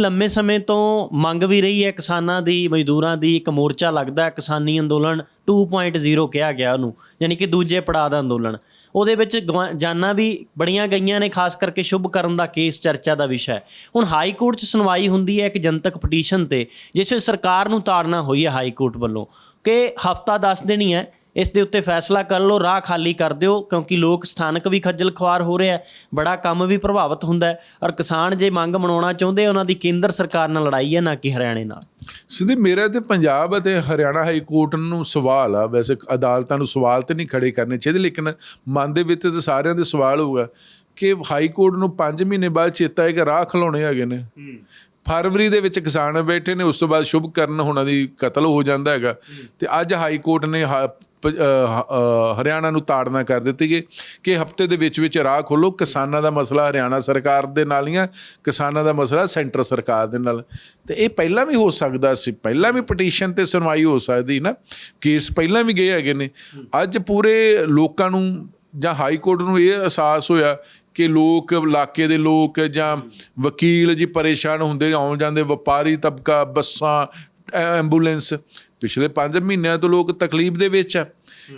ਲੰਮੇ ਸਮੇਂ ਤੋਂ ਮੰਗ ਵੀ ਰਹੀ ਹੈ ਕਿਸਾਨਾਂ ਦੀ, ਮਜ਼ਦੂਰਾਂ ਦੀ, ਇੱਕ ਮੋਰਚਾ ਲੱਗਦਾ ਹੈ ਕਿਸਾਨੀ ਅੰਦੋਲਨ 2.0 ਕਿਹਾ ਗਿਆ ਉਹਨੂੰ, ਯਾਨੀ ਕਿ ਦੂਜੇ ਪੜਾਅ ਦਾ ਅੰਦੋਲਨ। ਉਹਦੇ ਵਿੱਚ ਗਵਾ- ਜਾਨਾਂ ਵੀ ਬੜੀਆਂ ਗਈਆਂ ਨੇ, ਖਾਸ ਕਰਕੇ ਸ਼ੁਭ ਕਰਨ ਦਾ ਕੇਸ ਚਰਚਾ ਦਾ ਵਿਸ਼ਾ ਹੈ। ਹੁਣ ਹਾਈ ਕੋਰਟ 'ਚ ਸੁਣਵਾਈ ਹੁੰਦੀ ਹੈ ਇੱਕ ਜਨਤਕ ਪਟੀਸ਼ਨ ਤੇ, ਜਿਸ ਵਿੱਚ ਸਰਕਾਰ ਨੂੰ ਤਾੜਨਾ ਹੋਈ ਹੈ ਹਾਈ ਕੋਰਟ ਵੱਲੋਂ, ਕਿ ਹਫਤਾ 10 ਦਿਨ ਹੀ ਹੈ ਇਸ ਦੇ ਉੱਤੇ ਫੈਸਲਾ ਕਰ ਲਓ ਰਾਹ ਖਾਲੀ ਕਰ ਦਿਓ ਕਿਉਂਕਿ ਲੋਕ ਸਥਾਨਕ ਵੀ ਖੱਜਲ ਖੁਆਰ ਹੋ ਰਿਹਾ ਹੈ ਬੜਾ ਕੰਮ ਵੀ ਪ੍ਰਭਾਵਿਤ ਹੁੰਦਾ ਹੈ ਔਰ ਕਿਸਾਨ ਜੇ ਮੰਗ ਮਨਾਉਣਾ ਚਾਹੁੰਦੇ ਉਹਨਾਂ ਦੀ ਕੇਂਦਰ ਸਰਕਾਰ ਨਾਲ ਲੜਾਈ ਹੈ ਨਾ ਕਿ ਹਰਿਆਣੇ ਨਾਲ। ਸਿੱਧੇ ਮੇਰਾ ਤੇ ਪੰਜਾਬ ਅਤੇ ਹਰਿਆਣਾ ਹਾਈ ਕੋਰਟ ਨੂੰ ਸਵਾਲ ਆ ਵੈਸੇ ਅਦਾਲਤਾਂ ਨੂੰ ਸਵਾਲ ਤੇ ਨਹੀਂ ਖੜੇ ਕਰਨੇ ਚਾਹੀਦੇ ਲੇਕਿਨ ਮਨ ਦੇ ਵਿੱਚ ਤੇ ਸਾਰਿਆਂ ਦੇ ਸਵਾਲ ਹੋਊਗਾ ਕਿ ਹਾਈ ਕੋਰਟ ਨੂੰ 5 ਮਹੀਨੇ ਬਾਅਦ ਚੇਤਾ ਹੈ ਕਿ ਰਾਹ ਖਲਾਉਣੇ ਹੈਗੇ ਨੇ। ਫਰਵਰੀ ਦੇ ਵਿੱਚ ਕਿਸਾਨ ਬੈਠੇ ਨੇ ਉਸ ਤੋਂ ਬਾਅਦ ਸ਼ੁਭ ਕਰਨ ਉਹਨਾਂ ਦੀ ਕਤਲ ਹੋ ਜਾਂਦਾ ਹੈਗਾ। ਤੇ ਅੱਜ ਹਾਈ ਕੋਰਟ ਨੇ ਹਰਿਆਣਾ ਨੂੰ ਤਾੜਨਾ ਕਰ ਦਿੱਤੀ ਗਈ ਕਿ ਹਫ਼ਤੇ ਦੇ ਵਿੱਚ ਵਿੱਚ ਰਾਹ ਖੋਲੋ ਕਿਸਾਨਾਂ ਦਾ ਮਸਲਾ ਹਰਿਆਣਾ ਸਰਕਾਰ ਦੇ ਨਾਲ ਹੀ ਆ। ਕਿਸਾਨਾਂ ਦਾ ਮਸਲਾ ਸੈਂਟਰ ਸਰਕਾਰ ਦੇ ਨਾਲ। ਤੇ ਇਹ ਪਹਿਲਾਂ ਵੀ ਹੋ ਸਕਦਾ ਸੀ। ਪਹਿਲਾਂ ਵੀ ਪਟੀਸ਼ਨ ਤੇ ਸੁਣਵਾਈ ਹੋ ਸਕਦੀ ਨਾ। ਕੇਸ ਪਹਿਲਾਂ ਵੀ ਗਏ ਹੈਗੇ ਨੇ। ਅੱਜ ਪੂਰੇ ਲੋਕਾਂ ਨੂੰ ਜਾਂ ਹਾਈ ਕੋਰਟ ਨੂੰ ਇਹ ਅਹਿਸਾਸ ਹੋਇਆ ਕਿ ਲੋਕ, ਇਲਾਕੇ ਦੇ ਲੋਕ ਜਾਂ ਵਕੀਲ ਜੀ ਪਰੇਸ਼ਾਨ ਹੁੰਦੇ ਆਉਣ ਜਾਂਦੇ ਵਪਾਰੀ ਤਬਕਾ, ਬੱਸਾਂ, ਐ- ਐਂਬੂਲੈਂਸ ਪਿਛਲੇ 5 ਮਹੀਨਿਆਂ ਤੋਂ ਲੋਕ ਤਕਲੀਫ ਦੇ ਵਿੱਚ ਆ।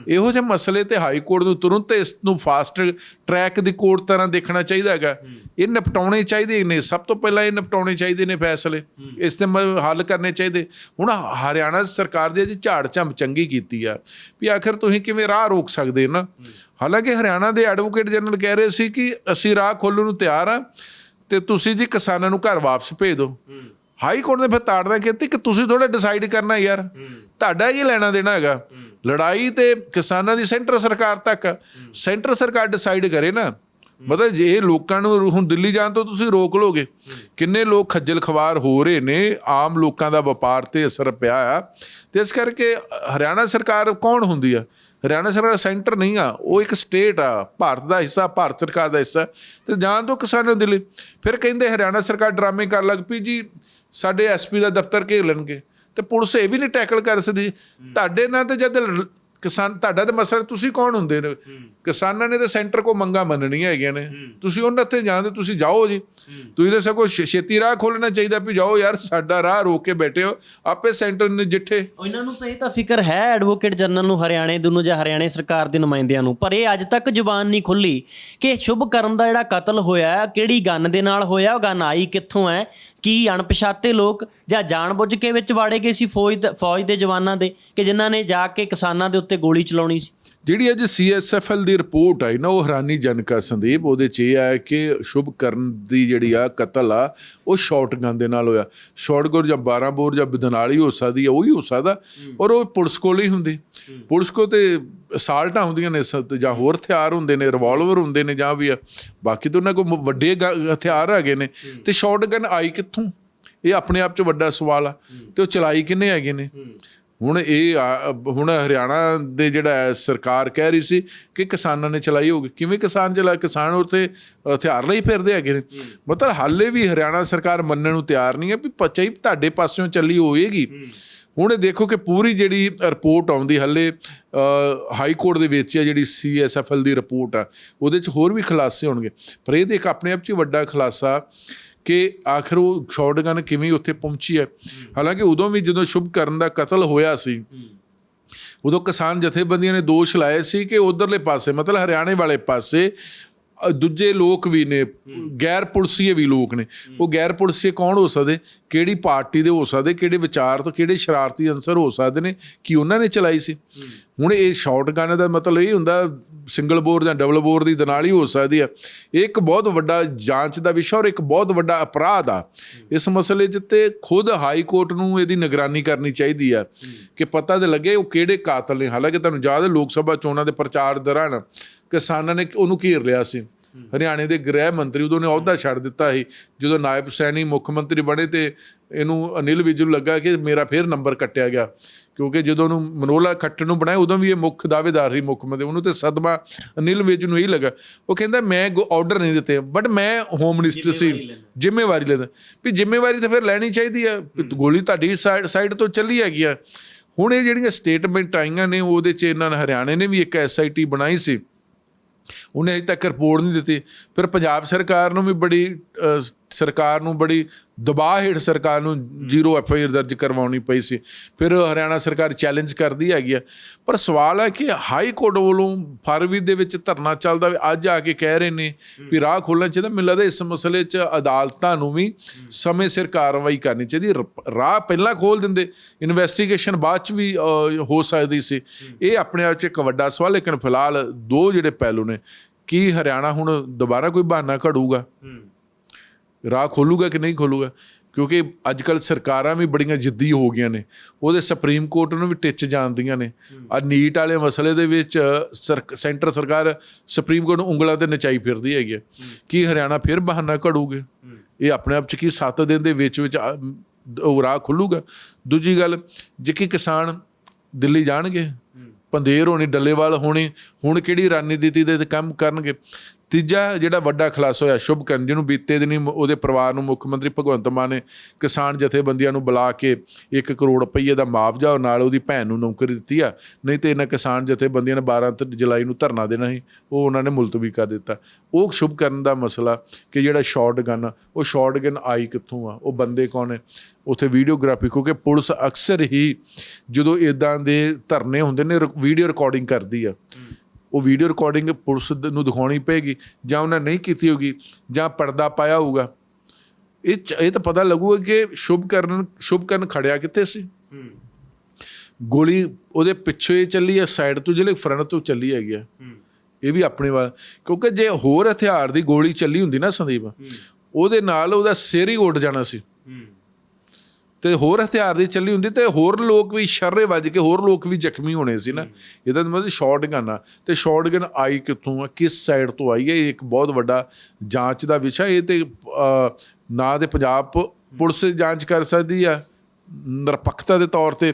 ਇਹੋ ਜਿਹੇ ਮਸਲੇ ਤੇ ਹਾਈ ਕੋਰਟ ਨੂੰ ਤੁਰੰਤ ਇਸ ਨੂੰ ਫਾਸਟ ਟਰੈਕ ਦੀ ਕੋਰਟ ਤਰ੍ਹਾਂ ਦੇਖਣਾ ਚਾਹੀਦਾ ਹੈਗਾ। ਇਹ ਨਿਪਟਾਉਣੇ ਚਾਹੀਦੇ ਨੇ, ਸਭ ਤੋਂ ਪਹਿਲਾਂ ਇਹ ਨਿਪਟਾਉਣੇ ਚਾਹੀਦੇ ਨੇ ਫੈਸਲੇ। ਇਸ ਤੇ ਮ- ਹੱਲ ਕਰਨੇ ਚਾਹੀਦੇ। ਹੁਣ ਹਰਿਆਣਾ ਸਰਕਾਰ ਦੀ ਜੀ ਝਾੜ ਝੰਬ ਚੰਗੀ ਕੀਤੀ ਆ ਵੀ ਆਖਰ ਤੁਸੀਂ ਕਿਵੇਂ ਰਾਹ ਰੋਕ ਸਕਦੇ ਨਾ? ਹਾਲਾਂਕਿ ਹਰਿਆਣਾ ਦੇ ਐਡਵੋਕੇਟ ਜਨਰਲ ਕਹਿ ਰਹੇ ਸੀ ਕਿ ਅਸੀਂ ਰਾਹ ਖੋਲਣ ਨੂੰ ਤਿਆਰ ਆ ਤੇ ਤੁਸੀਂ ਜੀ ਕਿਸਾਨਾਂ ਨੂੰ ਘਰ ਵਾਪਸ ਭੇਜ ਦਿਓ। ਹਾਈ ਕੋਰਟ ਨੇ ਫਿਰ ਤਾੜਨਾ ਕੀਤੀ ਕਿ ਤੁਸੀਂ ਥੋੜਾ ਡਿਸਾਈਡ ਕਰਨਾ ਯਾਰ। ਤੁਹਾਡਾ ਇਹ ਲੈਣਾ ਦੇਣਾ ਹੈਗਾ? ਲੜਾਈ ਤੇ ਕਿਸਾਨਾਂ ਦੀ ਸੈਂਟਰ ਸਰਕਾਰ ਤੱਕ। ਸੈਂਟਰ ਸਰਕਾਰ ਡਿਸਾਈਡ ਕਰੇ ਨਾ ਮਤਲਬ ਜੇ ਇਹ ਲੋਕਾਂ ਨੂੰ ਹੁਣ ਦਿੱਲੀ ਜਾਣ ਤੋਂ ਤੁਸੀਂ ਰੋਕ ਲੋਗੇ ਕਿੰਨੇ ਲੋਕ ਖੱਜਲ ਖਵਾਰ ਹੋ ਰਹੇ ਨੇ ਆਮ ਲੋਕਾਂ ਦਾ ਵਪਾਰ ਤੇ ਅਸਰ ਪਿਆ ਆ। ਤੇ ਇਸ ਕਰਕੇ ਹਰਿਆਣਾ ਸਰਕਾਰ ਕੌਣ ਹੁੰਦੀ ਆ? ਹਰਿਆਣਾ ਸਰਕਾਰ ਸੈਂਟਰ ਨਹੀਂ ਆ ਉਹ ਇੱਕ ਸਟੇਟ ਆ ਭਾਰਤ ਦਾ ਹਿੱਸਾ ਭਾਰਤ ਸਰਕਾਰ ਦਾ ਹਿੱਸਾ। ਤੇ ਜਾਣ ਤੋਂ ਕਿਸਾਨਾਂ ਨੂੰ ਦਿੱਲੀ ਫਿਰ ਕਹਿੰਦੇ ਹਰਿਆਣਾ ਸਰਕਾਰ ਡਰਾਮੇ ਕਰਨ ਲੱਗ ਪਈ ਜੀ ਸਾਡੇ ਐਸਪੀ ਦਾ ਦਫ਼ਤਰ ਘੇਰ ਲੈਣਗੇ। ਤੇ ਪੁਲਿਸ ਇਹ ਵੀ ਨਹੀਂ ਟੈਕਲ ਕਰ ਸਕਦੀ। ਤੁਹਾਡੇ ਨਾਲ ਤੇ ਜਦ ਕਿਸਾਨ ਤੁਹਾਡਾ ਤੇ ਮਸਲਾ ਤੁਸੀਂ ਕੌਣ ਹੁੰਦੇ ਨੇ? ਕਿਸਾਨਾਂ ਨੇ ਤਾਂ ਸੈਂਟਰ ਕੋ ਮੰਗਾ ਮੰਨਣੀਆਂ ਹੈਗੀਆਂ ਨੇ। ਤੁਸੀਂ ਉਹਨਾਂ ਤੇ ਜਾਂਦੇ ਤੁਸੀਂ ਜਾਓ ਜੀ। ਤੁਸੀਂ ਤਾਂ ਸਗੋਂ ਛੇਤੀ ਰਾਹ ਖੋਲਣਾ ਚਾਹੀਦਾ ਵੀ ਜਾਓ ਯਾਰ ਸਾਡਾ ਰਾਹ ਰੋਕ ਕੇ ਬੈਠੇ ਹੋ। ਆਪੇ ਸੈਂਟਰ ਨੇ ਜਿੱਠੇ। ਇਹਨਾਂ ਨੂੰ ਤਾਂ ਇਹ ਤਾਂ ਫਿਕਰ ਹੈ ਐਡਵੋਕੇਟ ਜਨਰਲ ਨੂੰ ਹਰਿਆਣੇ ਦੇ ਨੂੰ ਜਾਂ ਹਰਿਆਣੇ ਸਰਕਾਰ ਦੇ ਨੁਮਾਇੰਦਿਆਂ ਨੂੰ। ਪਰ ਇਹ ਅੱਜ ਤੱਕ ਜ਼ੁਬਾਨ ਨਹੀਂ ਖੁੱਲੀ ਕਿ ਸ਼ੁਭ ਕਰਨ ਦਾ ਜਿਹੜਾ ਕਤਲ ਹੋਇਆ ਹੈ, ਕਿਹੜੀ ਗਨ ਦੇ ਨਾਲ ਹੋਇਆ ਉਹ ਗਨ ਆਈ ਕਿੱਥੋਂ ਹੈ? ਕੀ ਅਣਪਛਾਤੇ ਲੋਕ ਜਾਂ ਜਾਣਬੁੱਝ ਕੇ ਵਿੱਚ ਵਾੜੇ ਗਏ ਸੀ ਫੌਜ ਫੌਜ ਦੇ ਜਵਾਨਾਂ ਦੇ ਕਿ ਜਿਨ੍ਹਾਂ ਨੇ ਜਾ ਕੇ ਕਿਸਾਨਾਂ ਦੇ ਉੱਤੇ ਗੋਲੀ ਚਲਾਉਣੀ ਸੀ। ਜਿਹੜੀ ਅੱਜ ਸੀਐਸਐਫਐਲ ਦੀ ਰਿਪੋਰਟ ਆਈ ਨਾ ਉਹ ਹੈਰਾਨੀਜਨਕ ਆ ਸੰਦੀਪ। ਉਹਦੇ 'ਚ ਇਹ ਆ ਕਿ ਸ਼ੁਭ ਕਰਨ ਦੀ ਜਿਹੜੀ ਆ ਕਤਲ ਆ ਉਹ ਸ਼ਾਟਗਨ ਦੇ ਨਾਲ ਹੋਇਆ। ਸ਼ਾਟਗਨ ਜਾਂ 12 ਬੋਰ ਜਾਂ ਬਦਨਾਲੀ ਹੋ ਸਕਦੀ ਆ ਉਹ ਹੀ ਹੋ। ਸਕਦਾ ਔਰ ਉਹ ਪੁਲਿਸ ਕੋਲ ਹੀ ਹੁੰਦੀ। ਪੁਲਿਸ ਕੋ ਤੇ ਅਸਾਲਟਾਂ ਹੁੰਦੀਆਂ ਨੇ ਸ- ਜਾਂ ਹੋਰ ਹਥਿਆਰ ਹੁੰਦੇ ਨੇ ਰਿਵਾਲਵਰ ਹੁੰਦੇ ਨੇ ਜਾਂ ਵੀ ਆ। ਬਾਕੀ ਤਾਂ ਉਹਨਾਂ ਕੋਲ ਵੱਡੇ ਗ- ਹਥਿਆਰ ਹੈਗੇ ਨੇ। ਤੇ ਸ਼ਾਟਗਨ ਆਈ ਕਿੱਥੋਂ? ਇਹ ਆਪਣੇ ਆਪ 'ਚ ਵੱਡਾ ਸਵਾਲ ਆ। ਤੇ ਉਹ ਚਲਾਈ ਕਿੰਨੇ ਹੈਗੇ ਨੇ? ਹੁਣ ਇਹ ਹੁਣ ਹਰਿਆਣਾ ਦੇ ਜਿਹੜਾ ਹੈ ਸਰਕਾਰ ਕਹਿ ਰਹੀ ਸੀ ਕਿ ਕਿਸਾਨਾਂ ਨੇ ਚਲਾਈ ਹੋਗੀ ਕਿਵੇਂ ਕਿਸਾਨ ਚਲਾ ਕਿਸਾਨ ਉੱਥੇ ਹਥਿਆਰ ਲਈ ਫਿਰਦੇ ਹੈਗੇ ਨੇ। ਮਤਲਬ ਹਾਲੇ ਵੀ ਹਰਿਆਣਾ ਸਰਕਾਰ ਮੰਨਣ ਨੂੰ ਤਿਆਰ ਨਹੀਂ ਹੈ ਵੀ ਪੱਚਾ ਹੀ ਤੁਹਾਡੇ ਪਾਸਿਓਂ ਚੱਲੀ ਹੋਏਗੀ। ਹੁਣ ਇਹ ਦੇਖੋ ਕਿ ਪੂਰੀ ਜਿਹੜੀ ਰਿਪੋਰਟ ਆਉਂਦੀ ਹੱਲੇ ਹਾਈ ਕੋਰਟ ਦੇ ਵਿੱਚ ਆ ਜਿਹੜੀ ਸੀਐਸਐਫਐਲ ਦੀ ਰਿਪੋਰਟ ਆ ਉਹਦੇ ਚ ਹੋਰ ਵੀ ਖੁਲਾਸੇ ਹੋਣਗੇ। ਪਰ ਇਹ ਤੇ ਇੱਕ ਆਪਣੇ ਆਪ ਚ ਹੀ ਵੱਡਾ ਖੁਲਾਸਾ ਕਿ ਆਖਰ ਉਹ ਸ਼ਾਟਗਨ ਕਿਵੇਂ ਉੱਥੇ ਪਹੁੰਚੀ ਹੈ। ਹਾਲਾਂਕਿ ਉਦੋਂ ਵੀ ਜਦੋਂ ਸ਼ੁਭ ਕਰਨ ਦਾ ਕਤਲ ਹੋਇਆ ਸੀ, ਉਦੋਂ ਕਿਸਾਨ ਜਥੇਬੰਦੀਆਂ ਨੇ ਦੋਸ਼ ਲਾਏ ਸੀ ਕਿ ਉਧਰਲੇ ਪਾਸੇ, ਮਤਲਬ ਹਰਿਆਣੇ ਵਾਲੇ ਪਾਸੇ ਦੂਜੇ ਲੋਕ ਵੀ ਨੇ, ਗੈਰ ਪੁਲਸੀਏ ਵੀ ਲੋਕ ਨੇ। ਉਹ ਗੈਰ ਪੁਲਸੀਏ ਕੌਣ ਹੋ ਸਕਦੇ? ਕਿਹੜੀ ਪਾਰਟੀ ਦੇ ਹੋ ਸਕਦੇ? ਕਿਹੜੇ ਵਿਚਾਰ ਤੋਂ, ਕਿਹੜੇ ਸ਼ਰਾਰਤੀ ਅੰਸਰ ਹੋ ਸਕਦੇ ਨੇ? ਕਿ ਉਹਨਾਂ ਨੇ ਚਲਾਈ ਸੀ? ਹੁਣ ਇਹ ਸ਼ਾਟਗਨ ਦਾ ਮਤਲਬ ਇਹ ਹੁੰਦਾ ਸਿੰਗਲ ਬੋਰ ਜਾਂ ਡਬਲ ਬੋਰ ਦੀ ਦਨਾਲੀ ਹੋ ਸਕਦੀ ਆ ਇਹ ਇੱਕ ਬਹੁਤ ਵੱਡਾ ਜਾਂਚ ਦਾ ਵਿਸ਼ਾ ਔਰ ਇੱਕ ਬਹੁਤ ਵੱਡਾ ਅਪਰਾਧ ਆ। ਇਸ ਮਸਲੇ 'ਚ ਤੇ ਖੁਦ ਹਾਈ ਕੋਰਟ ਨੂੰ ਇਹਦੀ ਨਿਗਰਾਨੀ ਕਰਨੀ ਚਾਹੀਦੀ ਆ ਕਿ ਪਤਾ ਤੇ ਲੱਗੇ ਉਹ ਕਿਹੜੇ ਕਾਤਲ ਨੇ। ਹਾਲਾਂਕਿ ਤੁਹਾਨੂੰ ਯਾਦ ਹੈ, ਲੋਕ ਸਭਾ ਚੋਣਾਂ ਦੇ ਪ੍ਰਚਾਰ ਦੌਰਾਨ ਕਿਸਾਨਾਂ ਨੇ ਉਹਨੂੰ ਘੇਰ ਲਿਆ ਸੀ। ਹਰਿਆਣੇ ਦੇ ਗ੍ਰਹਿ ਮੰਤਰੀ ਉਦੋਂ ਨੇ ਅਹੁਦਾ ਛੱਡ ਦਿੱਤਾ ਸੀ। ਜਦੋਂ ਨਾਇਬ ਸੈਣੀ ਮੁੱਖ ਮੰਤਰੀ ਬਣੇ ਤੇ ਇਹਨੂੰ ਅਨਿਲ ਵਿਜ ਨੂੰ ਲੱਗਾ ਕਿ ਮੇਰਾ ਫੇਰ ਨੰਬਰ ਕੱਟਿਆ ਗਿਆ। ਕਿਉਂਕਿ ਜਦੋਂ ਉਹਨੂੰ ਮਨੋਲਾ ਖੱਟਰ ਨੂੰ ਬਣਾਇਆ ਉਦੋਂ ਵੀ ਇਹ ਮੁੱਖ ਦਾਅਵੇਦਾਰ ਸੀ ਮੁੱਖ ਮੰਤਰੀ। ਉਹਨੂੰ ਤੇ ਸਦਮਾ ਅਨਿਲ ਵਿਜ ਨੂੰ ਹੀ ਲੱਗਾ। ਉਹ ਕਹਿੰਦਾ ਮੈਂ ਆਰਡਰ ਨਹੀਂ ਦਿੱਤੇ ਬਟ ਮੈਂ ਹੋਮ ਮਿਨਿਸਟਰ ਸੀ। ਜ਼ਿੰਮੇਵਾਰੀ ਲੈਂਦਾ। ਵੀ ਜ਼ਿੰਮੇਵਾਰੀ ਤਾਂ ਫਿਰ ਲੈਣੀ ਚਾਹੀਦੀ ਆ। ਗੋਲੀ ਤੁਹਾਡੀ ਸਾਈਡ ਤੋਂ ਚੱਲੀ ਹੈਗੀ ਆ। ਹੁਣ ਇਹ ਜਿਹੜੀਆਂ ਸਟੇਟਮੈਂਟ ਆਈਆਂ ਨੇ ਉਹਦੇ 'ਚ ਇਹਨਾਂ ਨੇ ਹਰਿਆਣੇ ਨੇ ਵੀ ਇੱਕ ਐਸਆਈਟੀ ਬਣਾਈ ਸੀ। ਉਹਨੇ ਅਜੇ ਤੱਕ ਰਿਪੋਰਟ ਨਹੀਂ ਦਿੱਤੀ। ਫਿਰ ਪੰਜਾਬ ਸਰਕਾਰ ਨੂੰ ਵੀ ਬੜੀ ਸਰਕਾਰ ਨੂੰ ਬੜੀ ਦਬਾਅ ਹੇਠ ਸਰਕਾਰ ਨੂੰ ਜ਼ੀਰੋ ਐਫ ਆਈ ਆਰ ਦਰਜ ਕਰਵਾਉਣੀ ਪਈ ਸੀ। ਫਿਰ ਹਰਿਆਣਾ ਸਰਕਾਰ ਚੈਲੰਜ ਕਰਦੀ ਹੈਗੀ ਆ। ਪਰ ਸਵਾਲ ਹੈ ਕਿ ਹਾਈ ਕੋਰਟ ਵੱਲੋਂ ਫਰਵਰੀ ਦੇ ਵਿੱਚ ਧਰਨਾ ਚੱਲਦਾ ਅੱਜ ਆ ਕੇ ਕਹਿ ਰਹੇ ਨੇ ਵੀ ਰਾਹ ਖੋਲ੍ਹਣਾ ਚਾਹੀਦਾ। ਮੈਨੂੰ ਲੱਗਦਾ ਇਸ ਮਸਲੇ 'ਚ ਅਦਾਲਤਾਂ ਨੂੰ ਵੀ ਸਮੇਂ ਸਿਰ ਕਾਰਵਾਈ ਕਰਨੀ ਚਾਹੀਦੀ। ਰ- ਰਾਹ ਪਹਿਲਾਂ ਖੋਲ ਦਿੰਦੇ ਇਨਵੈਸਟੀਗੇਸ਼ਨ ਬਾਅਦ 'ਚ ਵੀ ਹੋ ਸਕਦੀ ਸੀ। ਇਹ ਆਪਣੇ ਆਪ 'ਚ ਇੱਕ ਵੱਡਾ ਸਵਾਲ, ਲੇਕਿਨ ਫਿਲਹਾਲ ਦੋ ਜਿਹੜੇ ਪਹਿਲੂ ਨੇ, ਕੀ ਹਰਿਆਣਾ ਹੁਣ ਦੁਬਾਰਾ ਕੋਈ ਬਹਾਨਾ ਘੜੂਗਾ ਰਾਹ ਖੋਲੂਗਾ ਕਿ ਨਹੀਂ ਖੋਲੂਗਾ? ਕਿਉਂਕਿ ਅੱਜ ਕੱਲ ਸਰਕਾਰਾਂ ਵੀ ਬੜੀਆਂ ਜਿੱਦੀ ਹੋ ਗਈਆਂ ਨੇ। ਉਹਦੇ ਸੁਪਰੀਮ ਕੋਰਟ ਨੂੰ ਵੀ ਟਿੱਚ ਜਾਂਦੀਆਂ ਨੇ। ਆ ਨੀਟ ਵਾਲੇ ਮਸਲੇ ਦੇ ਵਿੱਚ ਸੈਂਟਰ ਸਰਕਾਰ ਸੁਪਰੀਮ ਕੋਰਟ ਨੂੰ ਉਂਗਲਾਂ ਤੇ ਨਚਾਈ ਫਿਰਦੀ ਹੈਗੀ। ਕੀ ਹਰਿਆਣਾ ਫਿਰ ਬਹਾਨਾ ਘੜੂਗੇ? ਇਹ ਆਪਣੇ ਆਪ ਚ ਕੀ 7 ਦਿਨ ਦੇ ਵਿੱਚ ਵਿੱਚ ਉਹ ਰਾਹ ਖੁੱਲੂਗਾ? ਦੂਜੀ ਗੱਲ ਜੇ ਕਿ ਕਿਸਾਨ ਦਿੱਲੀ ਜਾਣਗੇ? ਪੰਦੇਰ ਹੋਣੀ ਡੱਲੇਵਾਲ ਹੋਣੀ ਹੁਣ ਕਿਹੜੀ ਰਣਨੀਤੀ ਦੇ ਤੇ ਕੰਮ ਕਰਨਗੇ? ਤੀਜਾ ਜਿਹੜਾ ਵੱਡਾ ਖਲਾਸ ਹੋਇਆ ਸ਼ੁਭਕਰਨ ਜਿਹਨੂੰ ਬੀਤੇ ਦਿਨੀ ਉਹਦੇ ਪਰਿਵਾਰ ਨੂੰ ਮੁੱਖ ਮੰਤਰੀ ਭਗਵੰਤ ਮਾਨ ਨੇ ਕਿਸਾਨ ਜਥੇਬੰਦੀਆਂ ਨੂੰ ਬੁਲਾ ਕੇ 1 ਕਰੋੜ ਰੁਪਏ ਦਾ ਮੁਆਵਜ਼ਾ ਨਾਲ ਉਹਦੀ ਭੈਣ ਨੂੰ ਨੌਕਰੀ ਦਿੱਤੀ ਆ। ਨਹੀਂ ਤੇ ਇਹਨਾਂ ਕਿਸਾਨ ਜਥੇਬੰਦੀਆਂ ਨੇ 12 ਤ- ਜੁਲਾਈ ਨੂੰ ਧਰਨਾ ਦੇਣਾ ਸੀ। ਉਹ ਉਹਨਾਂ ਨੇ ਮੁਲਤਵੀ ਕਰ ਦਿੱਤਾ। ਉਹ ਸ਼ੁਭਕਰਨ ਦਾ ਮਸਲਾ ਕਿ ਜਿਹੜਾ ਸ਼ਾਰਟ ਗਨ ਆ, ਉਹ ਸ਼ਾਰਟ ਗਨ ਆਈ ਕਿੱਥੋਂ ਆ? ਉਹ ਬੰਦੇ ਕੌਣ ਹੈ ਉੱਥੇ ਵੀਡੀਓਗ੍ਰਾਫੀ ਕਿਉਂਕਿ ਪੁਲਿਸ ਅਕਸਰ ਹੀ ਜਦੋਂ ਇਦਾਂ ਦੇ ਧਰਨੇ ਹੁੰਦੇ ਨੇ ਵੀਡੀਓ ਰਿਕਾਰਡਿੰਗ ਕਰਦੀ ਆ। ਉਹ ਵੀਡੀਓ ਰਿਕਾਰਡਿੰਗ ਪੁਲਿਸ ਨੂੰ ਦਿਖਾਉਣੀ ਪਏਗੀ ਜਾਂ ਉਹਨਾਂ ਨਹੀਂ ਕੀਤੀ ਹੋਗੀ ਜਾਂ ਪਰਦਾ ਪਾਇਆ ਹੋਊਗਾ। ਇਹ ਇਹ ਤਾਂ ਪਤਾ ਲੱਗੂਗਾ ਕਿ ਸ਼ੁਭਕਰਨ ਸ਼ੁਭਕਰਨ ਖੜਿਆ ਕਿੱਥੇ ਸੀ? ਗੋਲੀ ਉਹਦੇ ਪਿੱਛੇ ਚੱਲੀ ਆ ਸਾਈਡ ਤੋਂ ਜਿਹੜੇ ਫਰੰਟ ਤੋਂ ਚੱਲੀ ਹੈਗੀ ਆ। ਇਹ ਵੀ ਆਪਣੇ ਵੱਲ। ਕਿਉਂਕਿ ਜੇ ਹੋਰ ਹਥਿਆਰ ਦੀ ਗੋਲੀ ਚੱਲੀ ਹੁੰਦੀ ਨਾ ਸੰਦੀਪ ਉਹਦੇ ਨਾਲ ਉਹਦਾ ਸਿਰ ਹੀ ਉੱਡ ਜਾਣਾ ਸੀ। ਤੇ ਹੋਰ ਹਥਿਆਰ ਦੀ ਚੱਲੀ ਹੁੰਦੀ ਤੇ ਹੋਰ ਲੋਕ ਵੀ ਸ਼ਰਰੇ ਵੱਜ ਕੇ ਹੋਰ ਲੋਕ ਵੀ ਜ਼ਖਮੀ ਹੋਣੇ ਸੀ ਨਾ। ਇਹਦਾ ਮਤਲਬ ਸ਼ਾਰਟ ਗਨ ਆ। ਤੇ ਸ਼ਾਰਟ ਗਨ ਆਈ ਕਿੱਥੋਂ ਆ? ਕਿਸ ਸਾਈਡ ਤੋਂ ਆਈ ਹੈ ਇਹ ਇੱਕ ਬਹੁਤ ਵੱਡਾ ਜਾਂਚ ਦਾ ਵਿਸ਼ਾ। ਇਹ ਤੇ ਨਾ ਤੇ ਪੰਜਾਬ ਪੁਲਿਸ ਜਾਂਚ ਕਰ ਸਕਦੀ ਆ। ਨਿਰਪੱਖਤਾ ਦੇ ਤੌਰ ਤੇ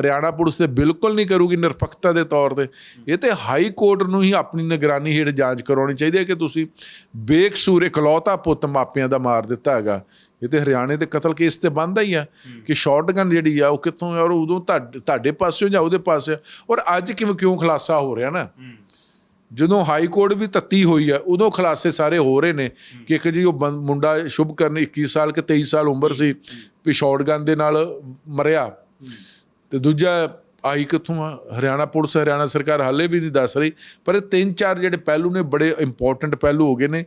ਹਰਿਆਣਾ ਪੁਲਿਸ ਤੇ ਬਿਲਕੁਲ ਨਹੀਂ ਕਰੂਗੀ ਨਿਰਪੱਖਤਾ ਦੇ ਤੌਰ ਤੇ। ਇਹ ਤੇ ਹਾਈ ਕੋਰਟ ਨੂੰ ਹੀ ਆਪਣੀ ਨਿਗਰਾਨੀ ਹੇਠ ਜਾਂਚ ਕਰਾਉਣੀ ਚਾਹੀਦੀ ਹੈ ਕਿ ਤੁਸੀਂ ਬੇਕਸੂਰ ਇਕਲੌਤਾ ਪੁੱਤ ਮਾਪਿਆਂ ਦਾ ਮਾਰ ਦਿੱਤਾ ਹੈਗਾ। ਇਹ ਤੇ ਹਰਿਆਣੇ ਦੇ ਕਤਲ ਕੇਸ ਤੇ ਬੰਦਾ ਹੀ ਆ ਕਿ ਸ਼ਾਰਟਗਨ ਜਿਹੜੀ ਆ ਉਹ ਕਿੱਥੋਂ ਆ ਔਰ ਉਦੋਂ ਤੁਹਾਡੇ ਤੁਹਾਡੇ ਪਾਸਿਓਂ ਜਾਂ ਉਹਦੇ ਪਾਸੇ ਔਰ ਅੱਜ ਕਿਵੇਂ ਕਿਉਂ ਖੁਲਾਸਾ ਹੋ ਰਿਹਾ ਨਾ? ਜਦੋਂ ਹਾਈ ਕੋਰਟ ਵੀ ਤੱਤੀ ਹੋਈ ਆ ਉਦੋਂ ਖਲਾਸੇ ਸਾਰੇ ਹੋ ਰਹੇ ਨੇ ਕਿ ਇੱਕ ਜੀ ਉਹ ਮੁੰਡਾ ਸ਼ੁਭਕਰਨ 21 ਸਾਲ ਕਿ 23 ਸਾਲ ਉਮਰ ਸੀ ਵੀ ਸ਼ਾਟਗਨ ਦੇ ਨਾਲ ਮਰਿਆ। ਤੇ ਦੂਜਾ ਆਈ ਕਿੱਥੋਂ ਆ? ਹਰਿਆਣਾ ਪੁਲਿਸ ਹਰਿਆਣਾ ਸਰਕਾਰ ਹਾਲੇ ਵੀ ਨਹੀਂ ਦੱਸ ਰਹੀ ਪਰ ਇਹ ਤਿੰਨ ਚਾਰ ਜਿਹੜੇ ਪਹਿਲੂ ਨੇ ਬੜੇ ਇੰਪੋਰਟੈਂਟ ਪਹਿਲੂ ਹੋ ਗਏ ਨੇ।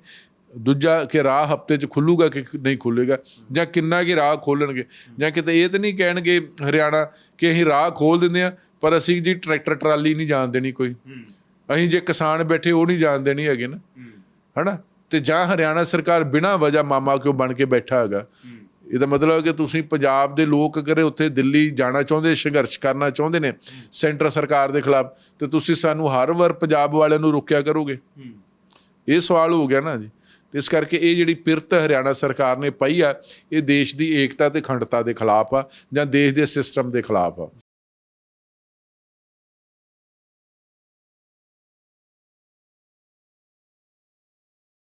ਦੂਜਾ ਕਿ ਰਾਹ ਹਫ਼ਤੇ 'ਚ ਖੁੱਲੂਗਾ ਕਿ ਨਹੀਂ ਖੁੱਲੇਗਾ ਜਾਂ ਕਿੰਨਾ ਕਿ ਰਾਹ ਖੋਲਣਗੇ? ਜਾਂ ਕਿਤੇ ਇਹ ਤਾਂ ਨਹੀਂ ਕਹਿਣਗੇ ਹਰਿਆਣਾ ਕਿ ਅਸੀਂ ਰਾਹ ਖੋਲ ਦਿੰਦੇ ਆ ਪਰ ਅਸੀਂ ਜੀ ਟਰੈਕਟਰ ਟਰਾਲੀ ਨਹੀਂ ਜਾਣ ਦੇਣੀ ਕੋਈ। ਅਸੀਂ ਜੇ ਕਿਸਾਨ ਬੈਠੇ ਉਹ ਨਹੀਂ ਜਾਣ ਦੇਣੀ ਹੈਗੇ ਨਾ। ਹਨਾ? ਤੇ ਜਾਂ ਹਰਿਆਣਾ ਸਰਕਾਰ ਬਿਨਾਂ ਵਜ੍ਹਾ ਮਾਮਾ ਕਿਉਂ ਬਣ ਕੇ ਬੈਠਾ ਹੈਗਾ? ਇਹਦਾ ਮਤਲਬ ਹੈ ਕਿ ਤੁਸੀਂ ਪੰਜਾਬ ਦੇ ਲੋਕ ਅਗਰ ਉੱਥੇ ਦਿੱਲੀ ਜਾਣਾ ਚਾਹੁੰਦੇ ਸੰਘਰਸ਼ ਕਰਨਾ ਚਾਹੁੰਦੇ ਨੇ ਸੈਂਟਰ ਸਰਕਾਰ ਦੇ ਖਿਲਾਫ ਤੇ ਤੁਸੀਂ ਸਾਨੂੰ ਹਰ ਵਾਰ ਪੰਜਾਬ ਵਾਲਿਆਂ ਨੂੰ ਰੋਕਿਆ ਕਰੋਗੇ? ਇਹ ਸਵਾਲ ਹੋ ਗਿਆ ਨਾ ਜੀ। ਤੇ ਇਸ ਕਰਕੇ ਇਹ ਜਿਹੜੀ ਪਿਰਤ ਹਰਿਆਣਾ ਸਰਕਾਰ ਨੇ ਪਈ ਆ ਇਹ ਦੇਸ਼ ਦੀ ਏਕਤਾ ਤੇ ਅਖੰਡਤਾ ਦੇ ਖਿਲਾਫ ਆ ਜਾਂ ਦੇਸ਼ ਦੇ ਸਿਸਟਮ ਦੇ ਖਿਲਾਫ ਆ।